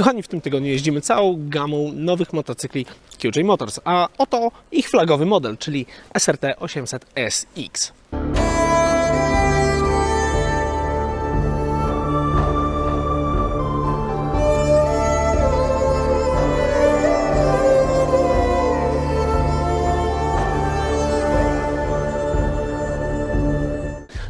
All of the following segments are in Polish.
Kochani, w tym tygodniu jeździmy całą gamą nowych motocykli QJ Motors, a oto ich flagowy model, czyli SRT 800 SX.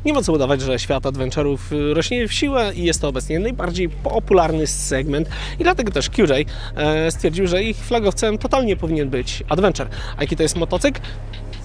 Nie ma co udawać, że świat adventure'ów y, rośnie w siłę i jest to obecnie najbardziej popularny segment i dlatego też QJ e, stwierdził, że ich flagowcem totalnie powinien być adventure. A jaki to jest motocykl?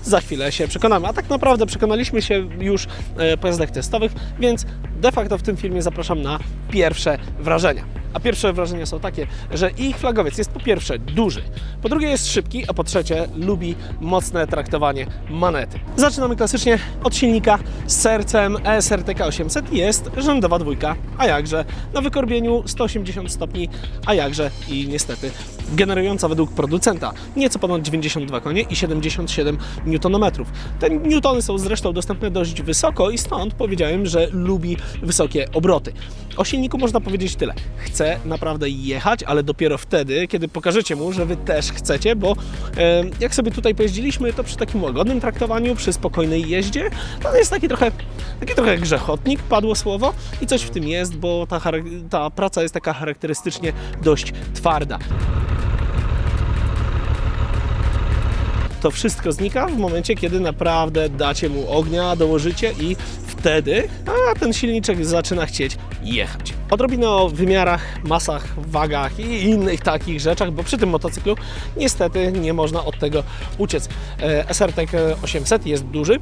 Za chwilę się przekonamy, a tak naprawdę przekonaliśmy się już e, po jazdach testowych, więc de facto w tym filmie zapraszam na pierwsze wrażenia. A pierwsze wrażenia są takie, że ich flagowiec jest po pierwsze duży, po drugie jest szybki, a po trzecie lubi mocne traktowanie manety. Zaczynamy klasycznie od silnika z sercem ESRTK 800 jest rzędowa dwójka, a jakże na wykorbieniu 180 stopni, a jakże i niestety generująca według producenta nieco ponad 92 konie i 77 Nm. Te newtony są zresztą dostępne dość wysoko i stąd powiedziałem, że lubi wysokie obroty. O silniku można powiedzieć tyle. Chce naprawdę jechać, ale dopiero wtedy, kiedy pokażecie mu, że wy też chcecie, bo e, jak sobie tutaj pojeździliśmy, to przy takim łagodnym traktowaniu, przy spokojnej jeździe, to jest taki trochę, taki trochę grzechotnik, padło słowo i coś w tym jest, bo ta, ta praca jest taka charakterystycznie dość twarda. to wszystko znika w momencie, kiedy naprawdę dacie mu ognia, dołożycie i wtedy a, ten silniczek zaczyna chcieć jechać. Odrobinę o wymiarach, masach, wagach i innych takich rzeczach, bo przy tym motocyklu niestety nie można od tego uciec. E, SRT 800 jest duży,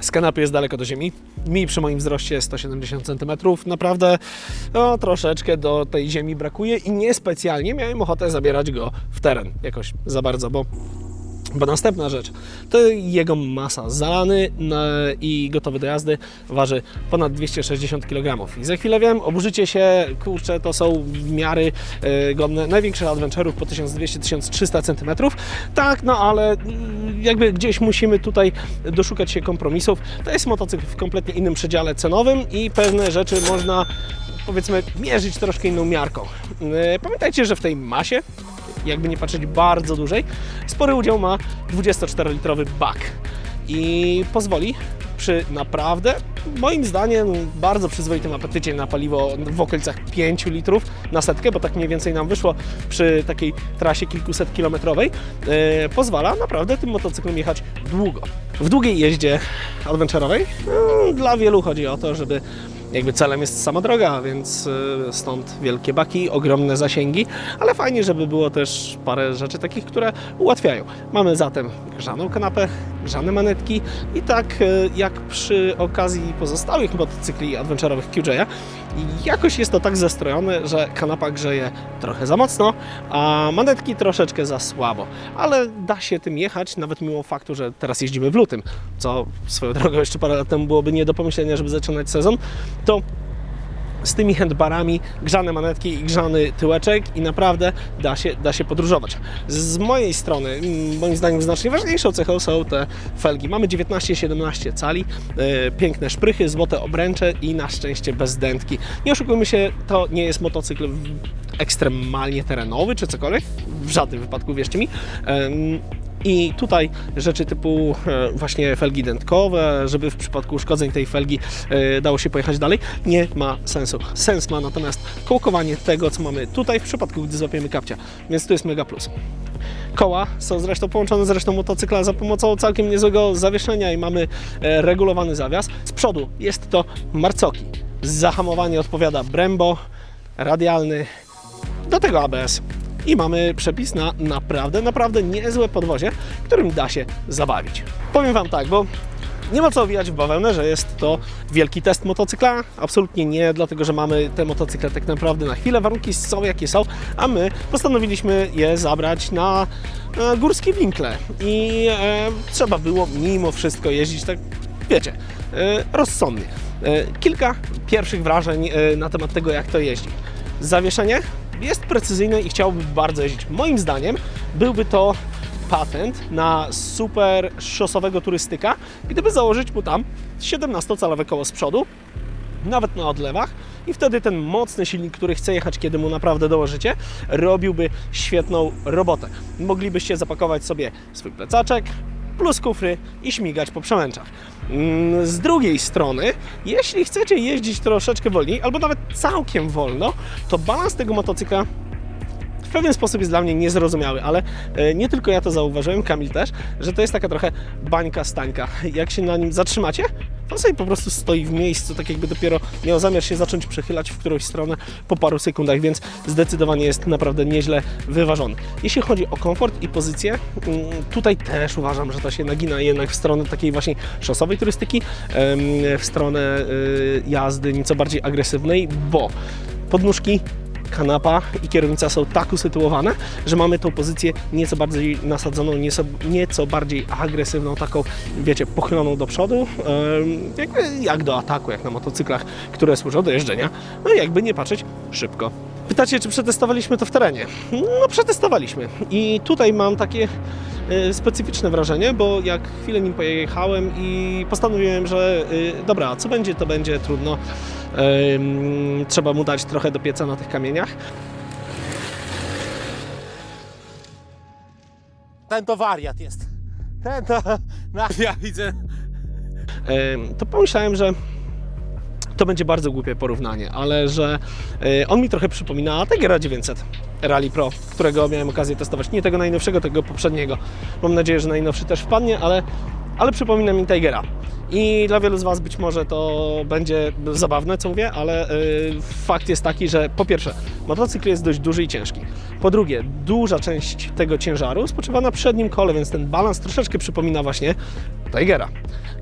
z kanapy jest daleko do ziemi. Mi przy moim wzroście 170 cm naprawdę no, troszeczkę do tej ziemi brakuje i niespecjalnie miałem ochotę zabierać go w teren jakoś za bardzo, bo bo następna rzecz to jego masa. Zalany na, i gotowy do jazdy waży ponad 260 kg. I za chwilę wiem, oburzycie się, kurczę, to są miary e, godne największych adventure'ów po 1200-1300 cm. Tak, no ale mm, jakby gdzieś musimy tutaj doszukać się kompromisów. To jest motocykl w kompletnie innym przedziale cenowym i pewne rzeczy można powiedzmy mierzyć troszkę inną miarką. E, Pamiętajcie, że w tej masie jakby nie patrzeć bardzo dużej, spory udział ma 24-litrowy bak i pozwoli przy naprawdę, moim zdaniem, bardzo przyzwoitym apetycie na paliwo w okolicach 5 litrów na setkę, bo tak mniej więcej nam wyszło przy takiej trasie kilkuset kilometrowej, e, pozwala naprawdę tym motocyklem jechać długo. W długiej jeździe adventurowej no, dla wielu chodzi o to, żeby jakby celem jest sama droga, więc y, stąd wielkie baki, ogromne zasięgi, ale fajnie, żeby było też parę rzeczy takich, które ułatwiają. Mamy zatem grzaną kanapę, grzane manetki i tak y, jak przy okazji pozostałych motocykli adventurowych QJ'a, jakoś jest to tak zestrojone, że kanapa grzeje trochę za mocno, a manetki troszeczkę za słabo, ale da się tym jechać, nawet mimo faktu, że teraz jeździmy w lutym, co swoją drogą jeszcze parę lat temu byłoby nie do pomyślenia, żeby zaczynać sezon, to z tymi handbarami, grzane manetki i grzany tyłeczek i naprawdę da się, da się podróżować. Z mojej strony, mm, moim zdaniem znacznie ważniejszą cechą są te felgi. Mamy 19-17 cali, e, piękne szprychy, złote obręcze i na szczęście bez dętki. Nie oszukujmy się, to nie jest motocykl ekstremalnie terenowy czy cokolwiek, w żadnym wypadku, wierzcie mi. Em, i tutaj rzeczy typu e, właśnie felgi dętkowe, żeby w przypadku uszkodzeń tej felgi e, dało się pojechać dalej, nie ma sensu. Sens ma natomiast kołkowanie tego, co mamy tutaj w przypadku, gdy złapiemy kapcia. Więc tu jest mega plus. Koła są zresztą połączone z resztą motocykla za pomocą całkiem niezłego zawieszenia i mamy e, regulowany zawias. Z przodu jest to marcoki. Zahamowanie odpowiada Brembo, radialny, do tego ABS. I mamy przepis na naprawdę, naprawdę niezłe podwozie, którym da się zabawić. Powiem Wam tak, bo nie ma co owijać w bawełnę, że jest to wielki test motocykla. Absolutnie nie, dlatego że mamy te motocykle tak naprawdę na chwilę. Warunki są jakie są, a my postanowiliśmy je zabrać na górskie winkle. I e, trzeba było mimo wszystko jeździć tak, wiecie, e, rozsądnie. E, kilka pierwszych wrażeń e, na temat tego, jak to jeździ. Zawieszenie jest precyzyjne i chciałbym bardzo jeździć. Moim zdaniem byłby to patent na super szosowego turystyka, gdyby założyć mu tam 17-calowe koło z przodu, nawet na odlewach i wtedy ten mocny silnik, który chce jechać, kiedy mu naprawdę dołożycie, robiłby świetną robotę. Moglibyście zapakować sobie swój plecaczek, plus kufry i śmigać po przemęczach. Mm, Z drugiej strony, jeśli chcecie jeździć troszeczkę wolniej, albo nawet całkiem wolno, to balans tego motocykla w pewien sposób jest dla mnie niezrozumiały, ale e, nie tylko ja to zauważyłem, Kamil też, że to jest taka trochę bańka stańka. Jak się na nim zatrzymacie, to sobie po prostu stoi w miejscu, tak jakby dopiero miał zamiar się zacząć przechylać w którąś stronę po paru sekundach, więc zdecydowanie jest naprawdę nieźle wyważony. Jeśli chodzi o komfort i pozycję, mm, tutaj też uważam, że to się nagina jednak w stronę takiej właśnie szosowej turystyki, w stronę y, jazdy nieco bardziej agresywnej, bo podnóżki kanapa i kierownica są tak usytuowane, że mamy tą pozycję nieco bardziej nasadzoną, nieco, nieco bardziej agresywną, taką, wiecie, pochyloną do przodu, jakby jak do ataku, jak na motocyklach, które służą do jeżdżenia, no i jakby nie patrzeć, szybko. Pytacie, czy przetestowaliśmy to w terenie? No, przetestowaliśmy. I tutaj mam takie e, specyficzne wrażenie, bo jak chwilę nim pojechałem i postanowiłem, że e, dobra, co będzie, to będzie, trudno. Trzeba mu dać trochę do pieca na tych kamieniach. Ten to wariat jest. Ten to... No, ja widzę. To pomyślałem, że to będzie bardzo głupie porównanie, ale że y, on mi trochę przypomina Tigera 900 Rally Pro, którego miałem okazję testować. Nie tego najnowszego, tego poprzedniego. Mam nadzieję, że najnowszy też wpadnie, ale, ale przypomina mi Tigera. I dla wielu z Was być może to będzie zabawne, co mówię, ale y, fakt jest taki, że po pierwsze, motocykl jest dość duży i ciężki. Po drugie, duża część tego ciężaru spoczywa na przednim kole, więc ten balans troszeczkę przypomina właśnie Tigera.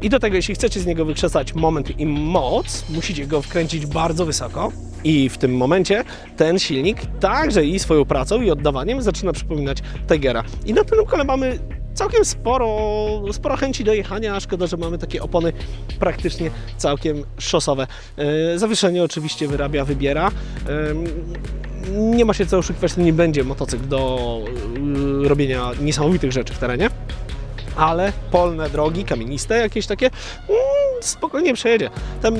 I do tego, jeśli chcecie z niego wykrzesać moment i moc, musicie go wkręcić bardzo wysoko. I w tym momencie ten silnik także i swoją pracą i oddawaniem zaczyna przypominać Tigera. I na tym kole mamy całkiem sporo, sporo chęci do jechania, szkoda, że mamy takie opony praktycznie całkiem szosowe. E, Zawieszenie oczywiście wyrabia, wybiera. Em, Nie ma się co oszukiwać, to nie będzie motocykl do y, robienia niesamowitych rzeczy w terenie ale polne drogi, kamieniste jakieś takie, mm, spokojnie przejedzie. Tam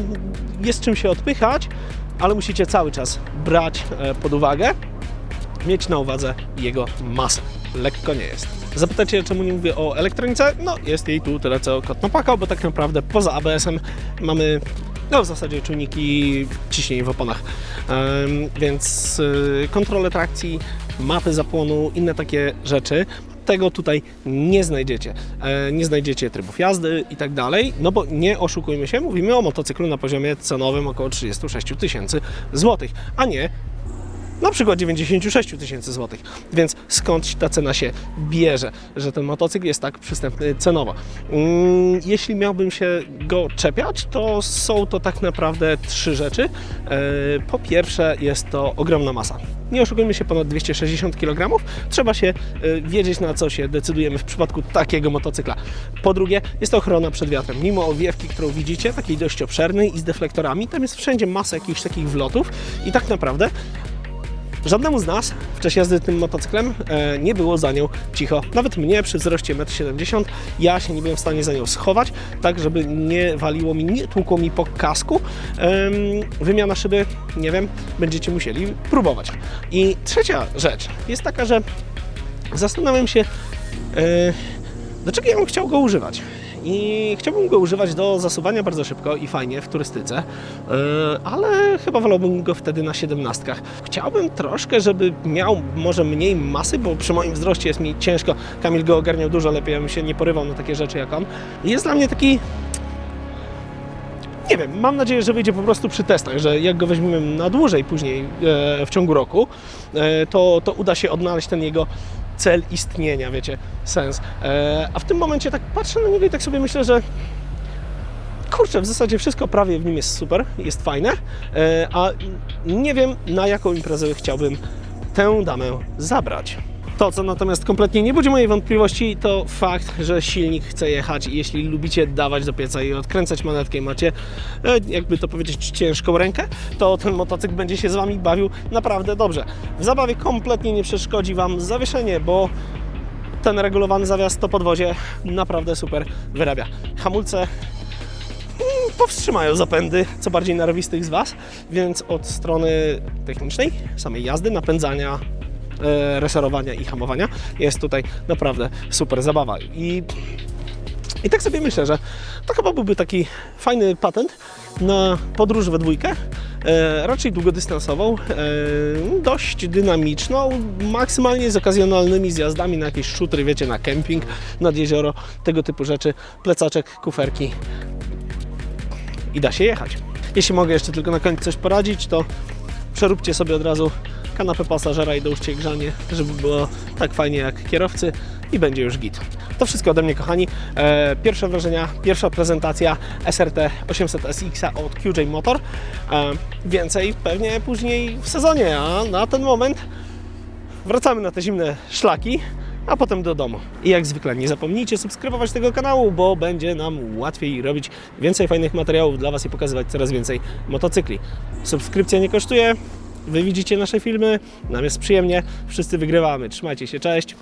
jest czym się odpychać, ale musicie cały czas brać e, pod uwagę, mieć na uwadze jego masę. Lekko nie jest. Zapytacie, czemu nie mówię o elektronice? No, jest jej tu tyle, co kot napakał, bo tak naprawdę poza ABS-em mamy no w zasadzie czujniki ciśnień w oponach. Em, więc y, kontrolę trakcji, mapy zapłonu, inne takie rzeczy. Tego tutaj nie znajdziecie. E, nie znajdziecie trybów jazdy i tak dalej, no bo nie oszukujmy się, mówimy o motocyklu na poziomie cenowym około 36 000 tysięcy złotych, a nie na przykład 96 tysięcy złotych. Więc skąd ta cena się bierze, że ten motocykl jest tak przystępny cenowo? Mm, Jeśli miałbym się go czepiać, to są to tak naprawdę trzy rzeczy. E, Po pierwsze jest to ogromna masa. Nie oszukujmy się, ponad 260 kg. Trzeba się e, wiedzieć na co się decydujemy w przypadku takiego motocykla. Po drugie jest to ochrona przed wiatrem. Mimo owiewki, którą widzicie, takiej dość obszernej i z deflektorami, tam jest wszędzie masa jakichś takich wlotów i tak naprawdę Żadnemu z nas w czasie jazdy tym motocyklem e, nie było za nią cicho. Nawet mnie przy wzroście 1,70 m ja się nie byłem w stanie za nią schować, tak żeby nie waliło mi, nie tłukło mi po kasku. Em, wymiana szyby, nie wiem, będziecie musieli próbować. I trzecia rzecz jest taka, że zastanawiam się, e, do czego ja bym chciał go używać. I chciałbym go używać do zasuwania bardzo szybko i fajnie w turystyce, yy, ale chyba wolałbym go wtedy na 17. Chciałbym troszkę, żeby miał może mniej masy, bo przy moim wzroście jest mi ciężko. Kamil go ogarniał dużo lepiej, ja bym się nie porywał na takie rzeczy jak on. Jest dla mnie taki nie wiem, mam nadzieję, że wyjdzie po prostu przy testach, że jak go weźmiemy na dłużej później e, w ciągu roku, e, to, to uda się odnaleźć ten jego cel istnienia, wiecie, sens. E, a w tym momencie tak patrzę na niego i tak sobie myślę, że kurczę, w zasadzie wszystko prawie w nim jest super, jest fajne, e, a nie wiem na jaką imprezę chciałbym tę damę zabrać. To, co natomiast kompletnie nie budzi mojej wątpliwości, to fakt, że silnik chce jechać i jeśli lubicie dawać do pieca i odkręcać manetkę i macie, e, jakby to powiedzieć, ciężką rękę, to ten motocykl będzie się z Wami bawił naprawdę dobrze. W zabawie kompletnie nie przeszkodzi Wam zawieszenie, bo ten regulowany zawias to podwozie naprawdę super wyrabia. Hamulce powstrzymają zapędy co bardziej narwistych z Was, więc od strony technicznej, samej jazdy, napędzania, reserowania i hamowania jest tutaj naprawdę super zabawa. I, I tak sobie myślę, że to chyba byłby taki fajny patent na podróż we dwójkę, e, raczej długodystansową, e, dość dynamiczną, maksymalnie z okazjonalnymi zjazdami na jakieś szutry, wiecie, na kemping, nad jezioro, tego typu rzeczy, plecaczek, kuferki i da się jechać. Jeśli mogę jeszcze tylko na koniec coś poradzić, to przeróbcie sobie od razu kanapę pasażera i dołóżcie grzanie, żeby było tak fajnie jak kierowcy i będzie już git. To wszystko ode mnie, kochani. E, pierwsze wrażenia, pierwsza prezentacja SRT 800 SX od QJ Motor. E, więcej pewnie później w sezonie, a na ten moment wracamy na te zimne szlaki, a potem do domu. I jak zwykle nie zapomnijcie subskrybować tego kanału, bo będzie nam łatwiej robić więcej fajnych materiałów dla Was i pokazywać coraz więcej motocykli. Subskrypcja nie kosztuje, Wy widzicie nasze filmy, nam jest przyjemnie, wszyscy wygrywamy. Trzymajcie się, cześć!